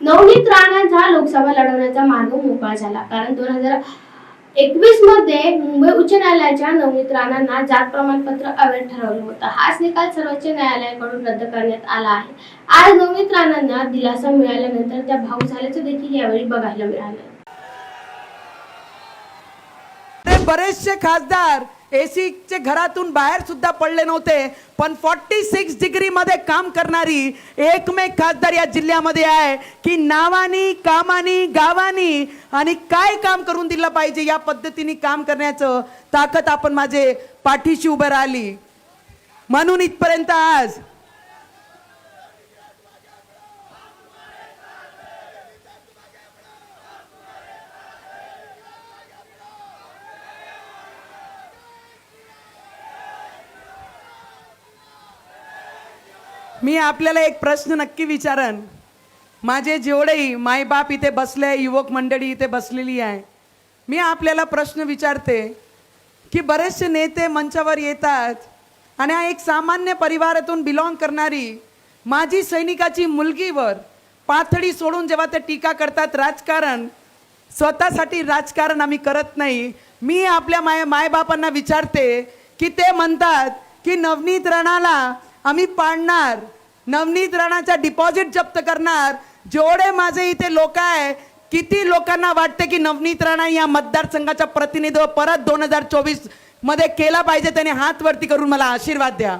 नवनीत राणाचा लोकसभा लढवण्याचा मार्ग मोकळा झाला. कारण दोन हजार एकवीसमध्ये मुंबई उच्च न्यायालयाच्या नवनीत राणांना जात प्रमाणपत्र अवैध ठरवलं होतं. हाच निकाल सर्वोच्च न्यायालयाकडून रद्द करण्यात आला आहे. आज नवनीत राणांना दिलासा मिळाल्यानंतर त्या भाऊ झाल्याचं देखील यावेळी बघायला मिळालं. बरेचसे खासदार एसीचे घरातून बाहेर सुद्धा पडले नव्हते पण फॉर्टी सिक्स डिग्रीमध्ये काम करणारी एकमेव खासदार या जिल्ह्यामध्ये आहे की नावानी कामानी गावानी आणि काय काम करून दिलं पाहिजे या पद्धतीने काम करण्याचं ताकद आपण माझे पाठीशी उभं राहिली. म्हणून इथपर्यंत आज मी आपल्याला एक प्रश्न नक्की विचारन. माझे जेवढेही मायबाप इथे बसले युवक मंडळी इथे बसलेली आहे मी आपल्याला प्रश्न विचारते की बरेचसे नेते मंचावर येतात आणि हा एक सामान्य परिवारातून बिलॉंग करणारी माझी सैनिकाची मुलगीवर पाथडी सोडून जेव्हा ते टीका करतात राजकारण स्वतःसाठी राजकारण आम्ही करत नाही. मी आपल्या माय मायबापांना विचारते की ते म्हणतात की नवनीत रणाला आम्ही पाडणार. नवनीत राणाचा डिपॉझिट जप्त करणार. जेवढे माझे इथे लोक आहे किती लोकांना वाटते की नवनीत राणा या मतदारसंघाचा प्रतिनिधित्व परत दोन हजार चोवीसमध्ये केला पाहिजे त्याने हात वरती करून मला आशीर्वाद द्या.